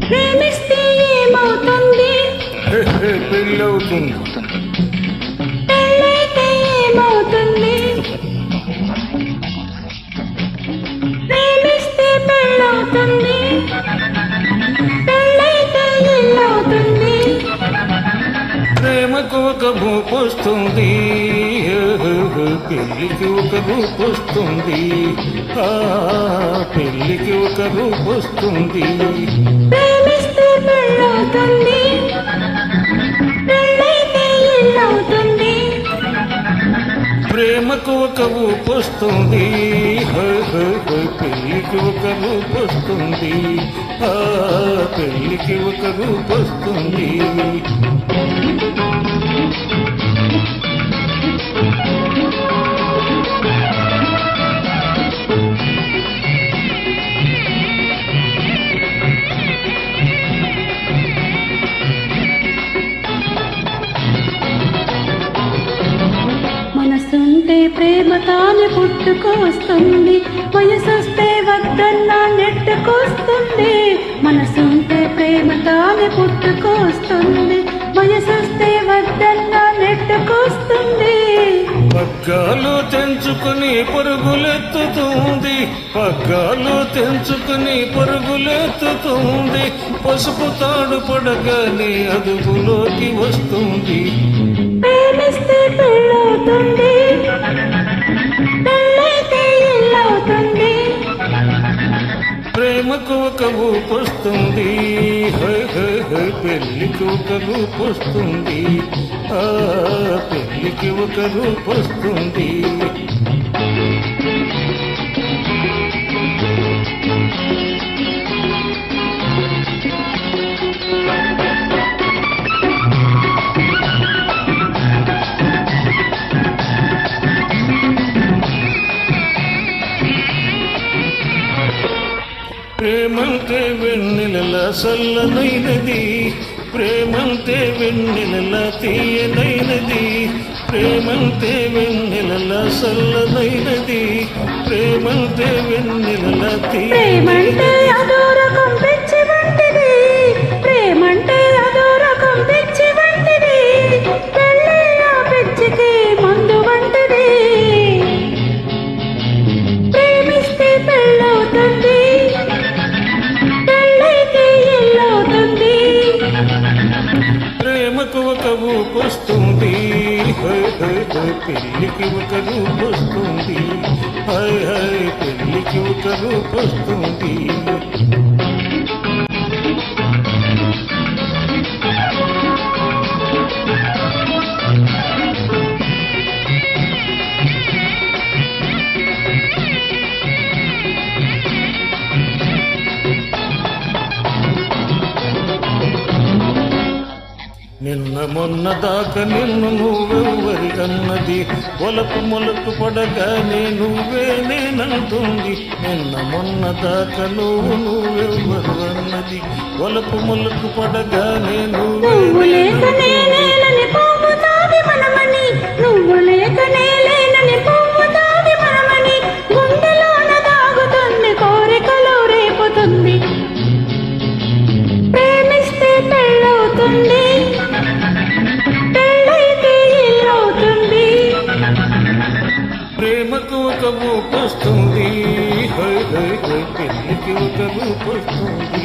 ప్రేమిస్తే ఏమవుతుంది? పెళ్ళవుతుంది. పెళ్ళైతే ఏమవుతుంది? ప్రేమిస్తే పెళ్ళవుతుంది. పెళ్ళైతే ఎల్లవుతుంది ప్రేమకు ఒక భూపొస్తుంది పెళ్ళికి ఒక రూపొస్తుంది ఆ పెళ్ళికి ఒక రూపొస్తుంది పెళ్ళైతే ఎల్లవుతుంది ప్రేమకు ఒక ఊపొస్తుంది పెళ్ళికి ఒక రూపొస్తుంది ఆ పెళ్ళికి ఒక రూపొస్తుంది ప్రేమ తానే పుట్టుకొస్తుంది. వయసొస్తే వద్దన్నా నెట్టుకొస్తుంది. మనసుంటే ప్రేమ తానే పుట్టుకొస్తుంది. వయసొస్తే వద్దన్నా నెట్టుకొస్తుంది. పగ్గాలు తెంచుకుని పరుగులెత్తుతుంది. పగ్గాలు తెంచుకుని పరుగులెత్తుతుంది. పసుపు తాడు పడగానే అదుపులోకి వస్తుంది. ప్రేమిస్తే పెళ్ళవుతుంది. పెళ్ళైతే ఎల్లవుతుంది. ప్రేమకు ఒక ఊపొస్తుంది హై పెళ్ళికి ఒక రూపొస్తుంది ఆ పెళ్ళికి ఒక రూపొస్తుంది ప్రేమంతే వెన్నెల సల్లనైనది. ప్రేమంతే వెన్నెల తీయనైనది. ప్రేమంతే వెన్నెల సల్లనైనది. ప్రేమంతే వెన్నెల తీయ హై హై పెళ్ళికి ఒక రూపొస్తుంది హై హై పెళ్ళికి ఒక రూపొస్తుంది మొన్న దాకా నిన్ను నువ్వెవ్వరి అన్నది ఒలకు మొలకు పడగానే నువ్వే నేనంటుంది నిన్న మొన్న దాకా నువ్వు నువ్వెవ్వరు అన్నది? ఒలకు మొలకు పడగానే నువ్వే ఒక